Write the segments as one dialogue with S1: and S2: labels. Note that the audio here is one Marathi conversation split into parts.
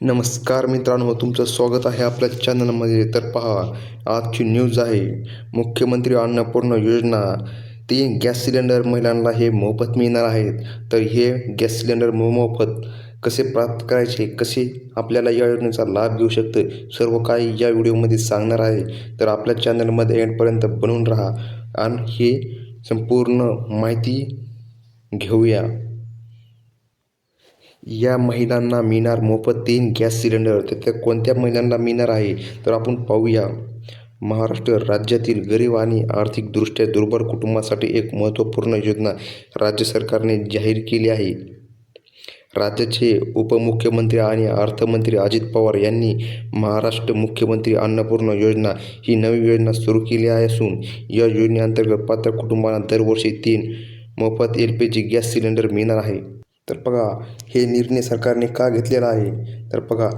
S1: नमस्कार मित्रांनो तुमचं स्वागत आहे आपल्या चॅनलमध्ये तर पहा आजची न्यूज आहे मुख्यमंत्री अन्नपूर्णा योजना. तीन गॅस सिलेंडर महिलांना हे मोफत मिळणार आहेत. तर हे गॅस सिलेंडर मो- मोफत कसे प्राप्त करायचे कसे आपल्याला या योजनेचा लाभ घेऊ शकते सर्व काही या व्हिडिओमध्ये सांगणार आहे. तर आपल्या चॅनलमध्ये एंडपर्यंत बनवून राहा आणि हे संपूर्ण माहिती घेऊया. या महिलांना मिळणार मोफत तीन गॅस सिलेंडर. तर त्या कोणत्या महिलांना मिळणार आहे? तर आपण पाहूया. महाराष्ट्र राज्यातील गरीब आणि आर्थिकदृष्ट्या दुर्बल कुटुंबासाठी एक महत्त्वपूर्ण योजना राज्य सरकारने जाहीर केली आहे. राज्याचे उपमुख्यमंत्री आणि अर्थमंत्री अजित पवार यांनी महाराष्ट्र मुख्यमंत्री अन्नपूर्णा योजना ही नवी योजना सुरू केली आहे असून या योजनेअंतर्गत पात्र कुटुंबांना दरवर्षी तीन मोफत L P G gas cylinder मिळणार आहे. तर बघा हे निर्णय सरकारने का घेतलेला आहे? तर बघा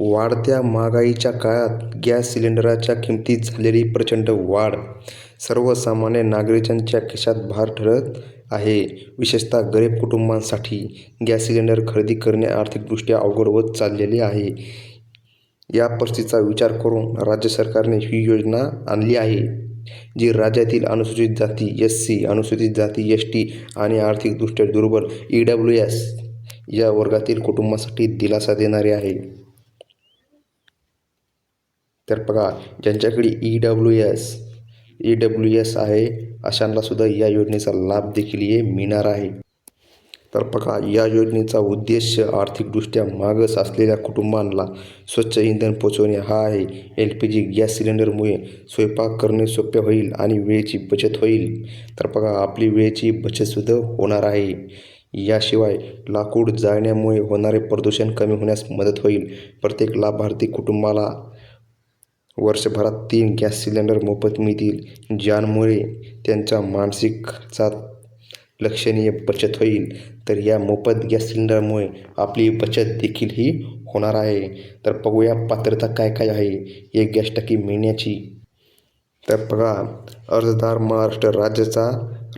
S1: वाढत्या महागाईच्या काळात गॅस सिलेंडराच्या किमतीत झालेली प्रचंड वाढ सर्वसामान्य नागरिकांच्या खिशात भार ठरत आहे. विशेषतः गरीब कुटुंबांसाठी गॅस सिलेंडर खरेदी करणे आर्थिकदृष्ट्या अवघड होत चाललेले आहे. या परिस्थितीचा विचार करून राज्य सरकारने ही योजना आणली आहे. जी राज्यातील अनुसूचित जाती एस सी अनुसूचित जाती एस टी आणि आर्थिकदृष्ट्या दुर्बल ई डब्ल्यू एस या वर्गातील कुटुंबासाठी दिलासा देणारे आहे. तर बघा ज्यांच्याकडे E W S E W S आहे अशांनासुद्धा या योजनेचा लाभ देखील हे मिळणार आहे. तर बघा या योजनेचा उद्देश आर्थिकदृष्ट्या मागास असलेल्या कुटुंबांना स्वच्छ इंधन पोचवणे हा आहे. एल पी जी गॅस सिलेंडरमुळे स्वयंपाक करणे सोपे होईल आणि वेळेची बचत होईल. तर बघा आपली वेळेची बचतसुद्धा होणार आहे. याशिवाय लाकूड जाळण्यामुळे होणारे प्रदूषण कमी होण्यास मदत होईल. प्रत्येक लाभार्थी कुटुंबाला वर्षभरात तीन गॅस सिलेंडर मोफत मिळतील ज्यामुळे त्यांच्या मानसिकचा लक्षणीय बचत होईल. तर या मोफत गॅस सिलेंडरमुळे आपली बचत देखील ही होणार आहे. तर बघूया पात्रता काय काय आहे एक गॅस टाकी मिळण्याची. तर बघा अर्जदार महाराष्ट्र राज्याचा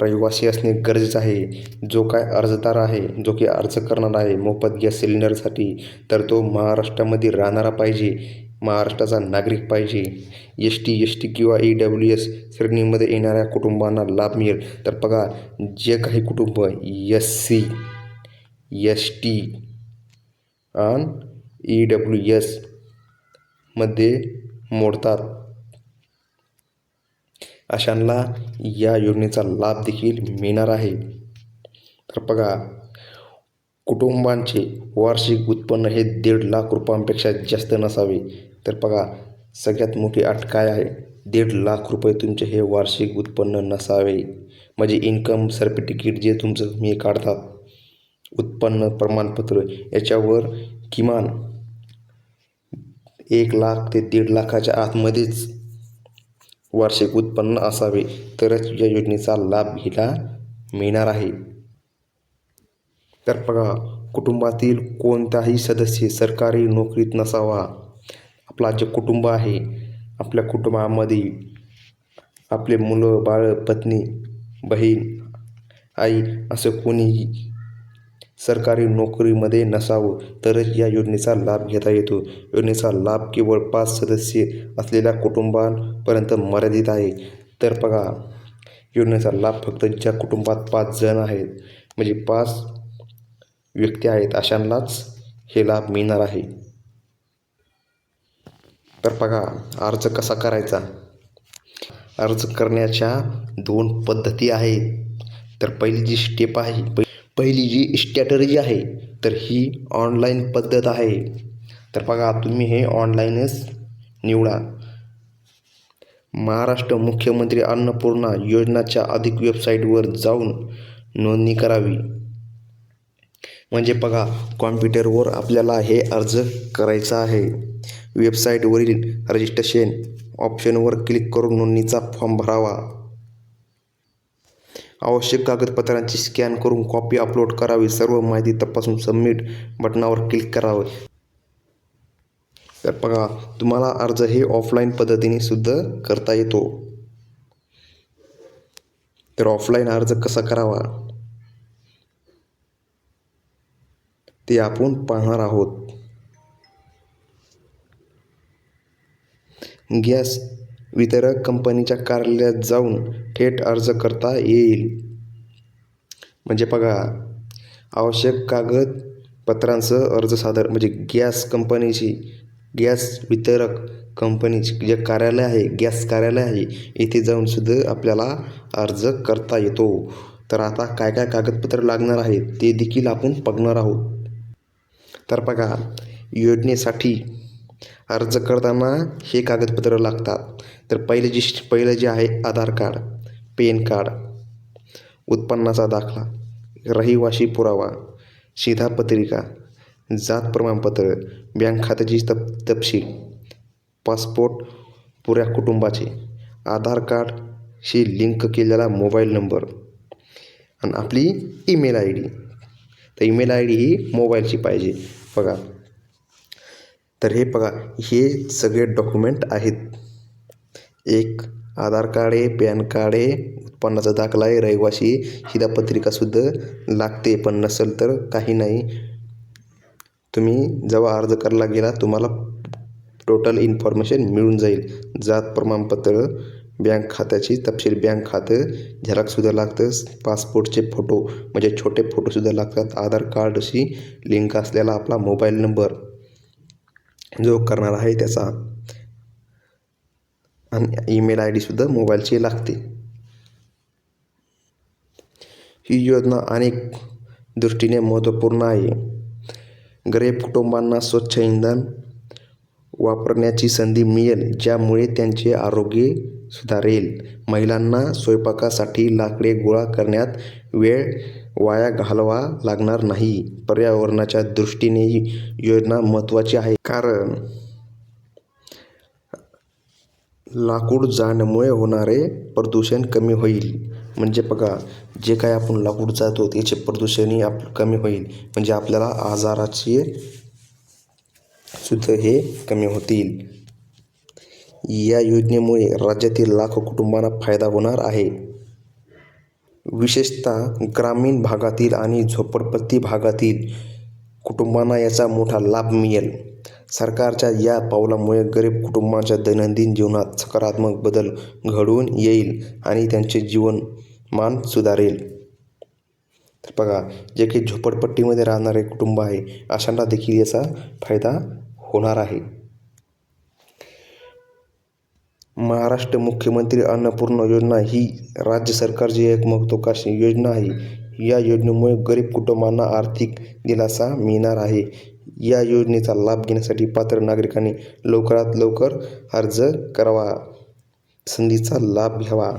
S1: रहिवासी असणे गरजेचं आहे. जो काय अर्जदार आहे जो की अर्ज करणार आहे मोफत गॅस सिलेंडरसाठी तर तो महाराष्ट्रामध्ये राहणारा पाहिजे. महाराष्ट्राचा नागरिक पाहिजे. एस टी एस टी किंवा ई डब्ल्यू एस श्रेणीमध्ये येणाऱ्या कुटुंबांना लाभ मिळेल. तर बघा जे काही कुटुंब एस सी एस टी आणि ई डब्ल्यू एसमध्ये मोडतात. अशांना या योजनेचा लाभ देखील मिळणार आहे. तर बघा कुटुंबांचे वार्षिक उत्पन्न हे दीड लाख रुपयांपेक्षा जास्त नसावे. तर बघा सगळ्यात मोठी अट काय आहे? दीड लाख रुपये तुमचे हे वार्षिक उत्पन्न नसावे. म्हणजे इन्कम सर्टिफिकेट जे तुमचं मी काढतात उत्पन्न प्रमाणपत्र याच्यावर किमान एक लाख ते दीड लाखाच्या आतमध्येच वार्षिक उत्पन्न असावे. तरच या योजनेचा लाभ घ्यायला मिळणार आहे. तर बघा कुटुंबातील कोणताही सदस्य सरकारी नोकरीत नसावा. आपला जे कुटुंब आहे आपल्या कुटुंबामध्ये आपले मुलं बाळ पत्नी बहीण आई असं कोणीही सरकारी नोकरीमध्ये नसावं तरच या योजनेचा लाभ घेता येतो. योजनेचा लाभ केवळ पाच सदस्य असलेल्या कुटुंबांपर्यंत मर्यादित आहे. तर बघा योजनेचा लाभ फक्त ज्या कुटुंबात पाच जण आहेत म्हणजे पाच व्यक्ती आहेत अशांनाच हे लाभ मिळणार आहे. तर बघा अर्ज कसा करायचा? अर्ज करण्याच्या दोन पद्धती आहेत. तर पहिली जी स्टेप आहे पहि- पहिली जी स्ट्रॅटर्जी आहे तर ही ऑनलाईन पद्धत आहे. तर बघा तुम्ही हे ऑनलाईनच निवडा. महाराष्ट्र मुख्यमंत्री अन्नपूर्णा योजनाच्या अधिक वेबसाईटवर जाऊन नोंदणी करावी. म्हणजे बघा कॉम्प्युटरवर आपल्याला हे अर्ज करायचा आहे. वेबसाईटवरील रजिस्ट्रेशन ऑप्शनवर क्लिक करून नोंदणीचा फॉर्म भरावा. आवश्यक कागदपत्रांची स्कॅन करून कॉपी अपलोड करावी. सर्व माहिती तपासून सबमिट बटनावर क्लिक करावे. तर बघा तुम्हाला अर्ज हे ऑफलाईन पद्धतीने सुद्धा करता येतो. तर ऑफलाईन अर्ज कसा करावा? ते आपण पाहणार आहोत. गॅस वितरक कंपनीच्या कार्यालयात जाऊन थेट अर्ज करता येईल. म्हणजे बघा आवश्यक कागदपत्रांसह अर्ज सादर म्हणजे गॅस कंपनीची गॅस वितरक कंपनीची जे कार्यालय आहे गॅस कार्यालय आहे इथे जाऊन सुद्धा आपल्याला अर्ज करता येतो. तर आता काय काय कागदपत्र लागणार आहेत ते देखील आपण बघणार आहोत. तर बघा योजनेसाठी अर्ज करताना हे कागदपत्र लागतात. तर पहिले जी पहिलं जे आहे आधार कार्ड पेन कार्ड उत्पन्नाचा दाखला रहिवाशी पुरावा शिधापत्रिका जात प्रमाणपत्र बँक खात्याची तप तपशील पासपोर्ट पुऱ्या कुटुंबाचे आधार कार्डशी लिंक केलेला मोबाईल नंबर आणि आपली ईमेल आय डी. तर ईमेल आय डी ही मोबाईलची पाहिजे. बघा. तर हे बघा हे सगळे डॉक्युमेंट आहेत. एक आधार कार्ड आहे पॅन कार्ड आहे उत्पन्नाचा दाखला आहे रहिवासी शिधापत्रिकासुद्धा लागते पण नसेल तर काही नाही. तुम्ही जेव्हा अर्ज करायला गेला तुम्हाला टोटल इन्फॉर्मेशन मिळून जाईल. जात प्रमाणपत्र बँक खात्याची तपशील. बँक खातं झेरॉक्ससुद्धा लागतं. पासपोर्टचे फोटो म्हणजे छोटे फोटोसुद्धा लागतात. आधार कार्डशी लिंक असलेला आपला मोबाईल नंबर जो करणार आहे त्याचा. आणि ईमेल आय डीसुद्धा मोबाईलची लागते. ही योजना अनेक दृष्टीने महत्त्वपूर्ण आहे. गरीब कुटुंबांना स्वच्छ इंधन वापरण्याची संधी मिळेल ज्यामुळे त्यांचे आरोग्य सुधारेल. महिलांना स्वयंपाकासाठी लाकडे गोळा करण्यात वेळ वाया घालवा लागणार नाही. पर्यावरणाच्या दृष्टीने ही योजना महत्त्वाची आहे. कारण लाकूड जाळण्यामुळे होणारे प्रदूषण कमी होईल. म्हणजे बघा जे काय आपण लाकूड जातो त्याचे प्रदूषणही आप कमी होईल. म्हणजे आपल्याला आजाराचे सुद्धा हे कमी होतील. या योजनेमुळे राज्यातील लाखो कुटुंबांना फायदा होणार आहे. विशेषतः ग्रामीण भागातील आणि झोपडपट्टी भागातील कुटुंबांना याचा मोठा लाभ मिळेल. सरकारच्या या पावलामुळे गरीब कुटुंबांच्या दैनंदिन जीवनात सकारात्मक बदल घडवून येईल आणि त्यांचे जीवनमान सुधारेल. तर बघा जे काही झोपडपट्टीमध्ये राहणारे कुटुंब आहे अशांना देखील याचा फायदा होणार आहे. महाराष्ट्र मुख्यमंत्री अन्नपूर्णा योजना ही राज्य सरकारची एक महत्त्वाकांक्षी योजना आहे. या योजनेमुळे गरीब कुटुंबांना आर्थिक दिलासा मिळणार आहे. या योजनेचा लाभ घेण्यासाठी पात्र नागरिकांनी लवकरात लवकर अर्ज करावा. संधीचा लाभ घ्यावा.